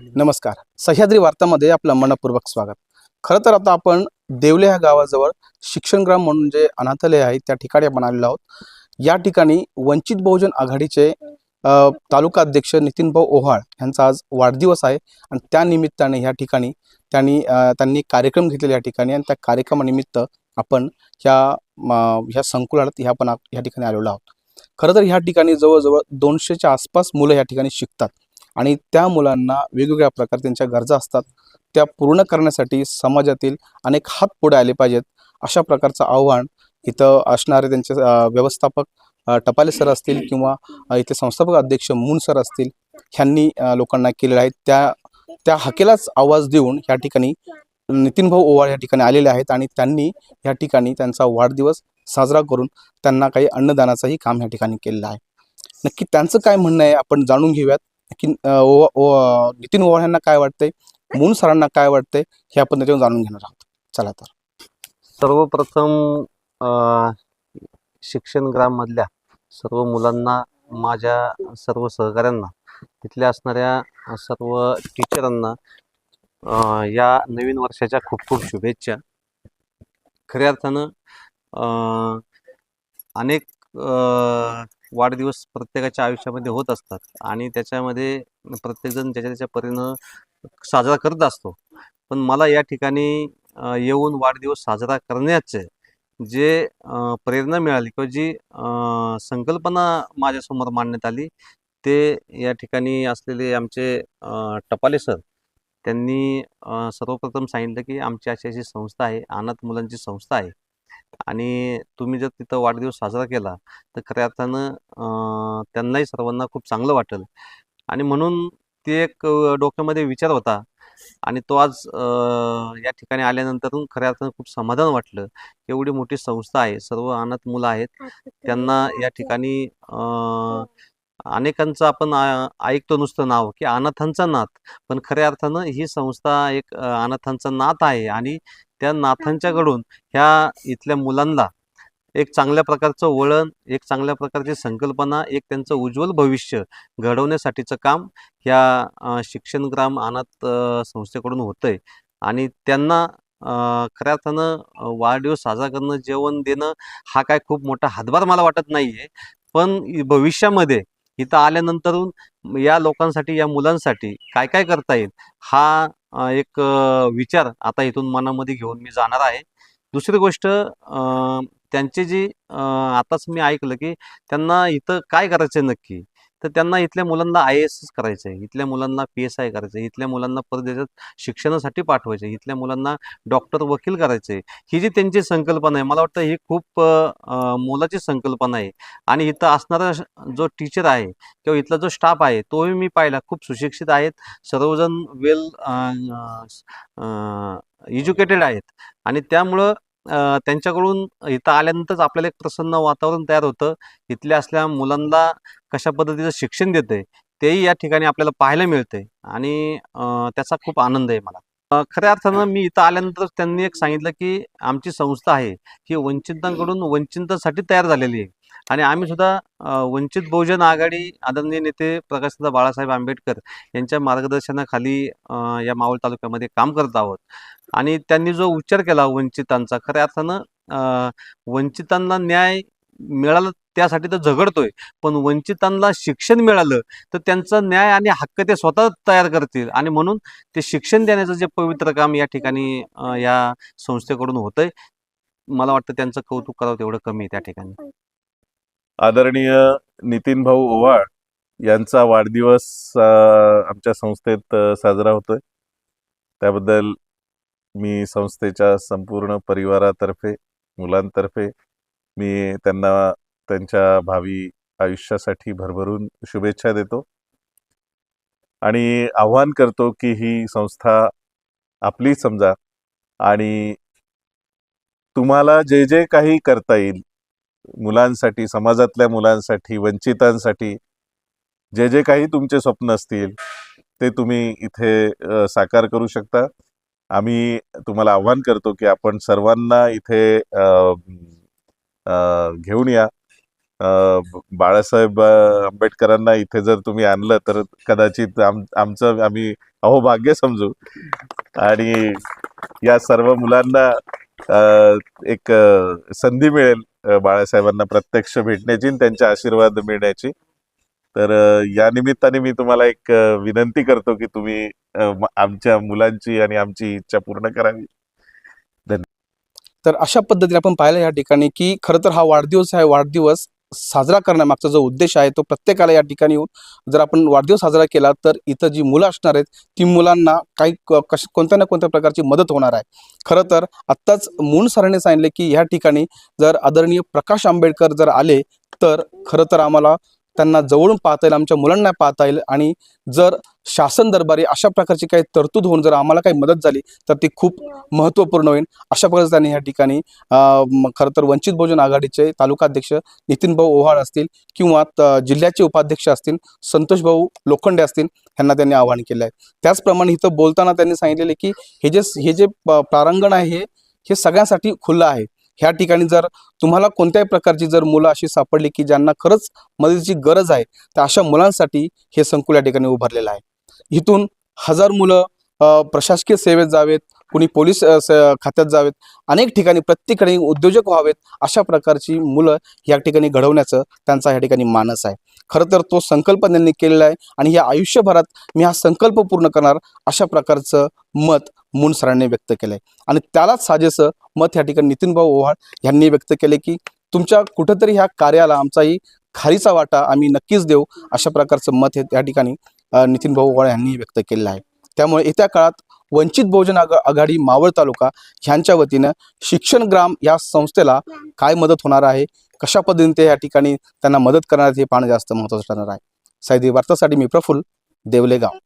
नमस्कार. सह्याद्री वार्तामध्ये आपलं मनपूर्वक स्वागत. खरं तर आता आपण देवले ह्या गावाजवळ शिक्षणग्राम म्हणून जे अनाथालय आहे त्या ठिकाणी आपण आलेलो आहोत. या ठिकाणी वंचित बहुजन आघाडीचे तालुका अध्यक्ष नितीनभाऊ ओहाळ यांचा आज वाढदिवस आहे आणि त्यानिमित्ताने ह्या ठिकाणी त्यांनी त्यांनी कार्यक्रम घेतलेले या ठिकाणी आणि त्या कार्यक्रमानिमित्त आपण ह्या ह्या संकुलात ह्या पण ह्या ठिकाणी आलेलो आहोत. खरं तर ह्या ठिकाणी जवळजवळ दोनशेच्या आसपास मुलं ह्या ठिकाणी शिकतात. आणि त्या मुलांना वेगवेगळ्या प्रकारे त्यांच्या गरजा असतात त्या पूर्ण करण्यासाठी समाजातील अनेक हात पुढे आले पाहिजेत अशा प्रकारचं आव्हान इथं असणारे त्यांचे व्यवस्थापक टपाले सर असतील किंवा इथे इथले संस्थापक अध्यक्ष मून सर असतील ह्यांनी लोकांना केलेलं आहे. त्या त्या हकेलाच आवाज देऊन ह्या ठिकाणी नितीन भाऊ ओवाळ या ठिकाणी आलेले आहेत आणि त्यांनी या ठिकाणी त्यांचा वाढदिवस साजरा करून त्यांना काही अन्नदानाचंही काम या ठिकाणी केलेलं आहे. नक्की त्यांचं काय म्हणणं आहे आपण जाणून घेऊयात. की ओ- नितीन ओवाळ यांना काय वाटतंय? मून सरांना काय वाटतंय? हे आपण त्याच्यावर जाणून घेणार आहोत. चला तर. सर्वप्रथम शिक्षण ग्राममधल्या सर्व मुलांना माझ्या सर्व सहकाऱ्यांना तिथल्या असणाऱ्या सर्व टीचरांना या नवीन वर्षाच्या खूप खूप शुभेच्छा. खऱ्या अर्थानं अनेक वाढदिवस प्रत्येकाच्या आयुष्यामध्ये होत असतात. आणि त्याच्यामध्ये प्रत्येकजण ज्याच्या त्याच्या परीनं साजरा करत असतो. पण मला या ठिकाणी येऊन वाढदिवस साजरा करण्याचे जे प्रेरणा मिळाली किंवा जी संकल्पना माझ्यासमोर मांडण्यात आली ते या ठिकाणी असलेले आमचे टपाले सर त्यांनी सर्वप्रथम सांगितलं की आमची अशी अशी संस्था आहे अनाथ मुलांची संस्था आहे. आणि तुम्ही जर तिथं वाढदिवस साजरा केला तर खऱ्या अर्थानं त्यांनाही सर्वांना खूप चांगलं वाटेल. आणि म्हणून ते एक डोक्यामध्ये विचार होता आणि तो आज या ठिकाणी आल्यानंतर खऱ्या अर्थानं खूप समाधान वाटलं. एवढी मोठी संस्था आहे सर्व अनाथ मुलं आहेत. त्यांना या ठिकाणी अ, अनेकांचं आपण ऐकतो नुसतं नाव की अनाथांचा नाथ. पण खऱ्या अर्थानं ही संस्था एक अनाथांचा नाथ आहे आणि त्या नाथांच्याकडून ह्या इथल्या मुलांना एक चांगल्या प्रकारचं वळण एक चांगल्या प्रकारची संकल्पना एक त्यांचं उज्ज्वल भविष्य घडवण्यासाठीचं काम ह्या शिक्षणग्राम अनाथ संस्थेकडून होतंय. आणि त्यांना खऱ्या अर्थानं वाढदिवस साजरा करणं जेवण देणं हा काय खूप मोठा हातभार मला वाटत नाही आहे पण भविष्यामध्ये इथं आल्यानंतरून या लोकांसाठी या मुलांसाठी काय काय करता येईल हा एक विचार आता इथून मनामध्ये घेऊन मी जाणार आहे. दुसरी गोष्ट अ, त्यांची जी आताच मी ऐकलं की त्यांना इथं काय करायचं नक्की? तर त्यांना इथल्या मुलांना आय एस एस करायचं आहे इथल्या मुलांना पी एस आय करायचं आहे इथल्या मुलांना परदेशात शिक्षणासाठी पाठवायचं आहे इथल्या मुलांना डॉक्टर वकील करायचं आहे ही जी त्यांची संकल्पना आहे मला वाटतं ही खूप मोलाची संकल्पना आहे. आणि इथं असणारा जो टीचर आहे किंवा इथला जो स्टाफ आहे तोही मी पाहिला. खूप सुशिक्षित आहेत. सर्वजण वेल एज्युकेटेड आहेत. आणि त्यामुळं त्यांच्याकडून इथं आल्यानंतरच आपल्याला एक प्रसन्न वातावरण तयार होतं. इथल्या असल्या मुलांना कशा पद्धतीचं शिक्षण देते तेही या ठिकाणी आपल्याला पाहायला मिळते आणि त्याचा खूप आनंद आहे मला. खऱ्या अर्थानं मी इथं आल्यानंतर त्यांनी एक सांगितलं की आमची संस्था आहे ही वंचितांकडून वंचितांसाठी तयार झालेली आहे. आणि आम्ही सुद्धा वंचित बहुजन आघाडी आदरणीय नेते प्रकाशदा बाळासाहेब आंबेडकर यांच्या मार्गदर्शनाखाली या मावळ तालुक्यामध्ये काम करत आहोत. आणि त्यांनी जो उच्चार केला वंचितांचा खऱ्या अर्थानं वंचितांना न्याय मिळाला त्यासाठी तर झगडतोय पण वंचितांना शिक्षण मिळालं तर त्यांचा न्याय आणि हक्क ते स्वतः तयार करतील. आणि म्हणून ते शिक्षण देण्याचं जे पवित्र काम या ठिकाणी या संस्थेकडून होतंय मला वाटतं त्यांचं कौतुक करावं तेवढं कमी आहे त्या ठिकाणी. आदरणीय नितीन भाऊ ओव्हाळ यांचा वाढदिवस आमच्या संस्थेत साजरा होतोय. त्याबद्दल मी संस्थेच्या संपूर्ण परिवारातर्फे मुलांतर्फे मी त्यांना त्यांच्या भावी आयुष्यासाठी भरभरून शुभेच्छा देतो. आणि आव्हान करतो की ही संस्था आपली समजा आणि तुम्हाला जे जे काही करता येईल मुलांसाठी समाजातल्या मुलांसाठी वंचितांसाठी जे जे काही तुमचे स्वप्न असतील ते तुम्ही इथे साकार करू शकता. आम्ही तुम्हाला आव्हान करतो की आपण सर्वांना इथे घेऊन या. बाळासाहेब आंबेडकरांना इथे जर तुम्ही आणलं तर कदाचित आम आमचं आम्ही अहो भाग्य समजू. आणि या सर्व मुलांना एक संधी मिळेल. बाळासाहेबांना प्रत्यक्ष भेटण्याची आणि त्यांचे आशीर्वाद मिळण्याची. तर या निमित्ताने मी तुम्हाला एक विनंती करतो की तुम्ही आमच्या मुलांची आणि आमची इच्छा पूर्ण करावी. धन्यवाद तर अशा पद्धतीने आपण पाहिलं या ठिकाणी की खरं तर हा वाढदिवस आहे वाढदिवस. साजरा करण्यामागचा जो उद्देश आहे तो प्रत्येकाला या ठिकाणी येऊन जर आपण वाढदिवस साजरा केला तर इथं जी मुलं असणार आहेत ती मुलांना काही क- कश कोणत्या ना कोणत्या प्रकारची मदत होणार आहे. खरं तर आत्ताच मून सरांनी सांगितले की ह्या ठिकाणी जर आदरणीय प्रकाश आंबेडकर जर आले तर खरं तर आम्हाला त्यांना जवळून पाहता येईल आमच्या मुलांना पाहता येईल. आणि जर शासन दरबारी अशा प्रकारची काही तरतूद होऊन जर आम्हाला काही मदत झाली तर ती खूप महत्त्वपूर्ण होईल. अशा प्रकारे त्यांनी या ठिकाणी खरं तर वंचित बहुजन आघाडीचे तालुकाध्यक्ष नितीनभाऊ ओव्हाळ असतील किंवा त- जिल्ह्याचे उपाध्यक्ष असतील संतोषभाऊ लोखंडे असतील ह्यांना त्यांनी आवाहन केलं आहे. त्याचप्रमाणे इथं बोलताना त्यांनी सांगितलेले की हे जे हे जे प- आहे हे हे सगळ्यांसाठी खुलं आहे. ह्या ठिकाणी जर तुम्हाला कोणत्याही प्रकारची जर मुलं अशी सापडली की ज्यांना खरंच मदतीची गरज आहे तर अशा मुलांसाठी हे संकुल या ठिकाणी उभारलेलं आहे. इथून हजार मुलं प्रशासकीय सेवेत जावेत कुणी पोलीस स- खात्यात जावेत अनेक ठिकाणी प्रत्येकडे उद्योजक व्हावेत अशा प्रकारची मुलं या ठिकाणी घडवण्याचं त्यांचा या ठिकाणी मानस आहे. खरं तर तो संकल्प त्यांनी केलेला आहे आणि या आयुष्यभरात मी हा संकल्प पूर्ण करणार अशा प्रकारचं मत मून सरांनी व्यक्त केलं आहे आणि त्यालाच साजेसं मत या ठिकाणी नितीनभाऊ ओव्हाळ यांनी व्यक्त केले की तुमच्या कुठंतरी ह्या कार्याला आमचाही खारीचा वाटा आम्ही नक्कीच देऊ अशा प्रकारचं मत हे त्या ठिकाणी नितीनभाऊ ओव्हाळ यांनी व्यक्त केलेलं आहे. त्यामुळे येत्या काळात वंचित बहुजन आघा आघाडी मावळ तालुका ह्यांच्या वतीनं शिक्षण ग्राम या संस्थेला काय मदत होणार आहे? कशा पद्धतीने ते या ठिकाणी त्यांना मदत करणार हे पाहणं जास्त महत्त्वाचं ठरणार आहे. सायदी वार्तासाठी मी प्रफुल्ल देवलेगाव.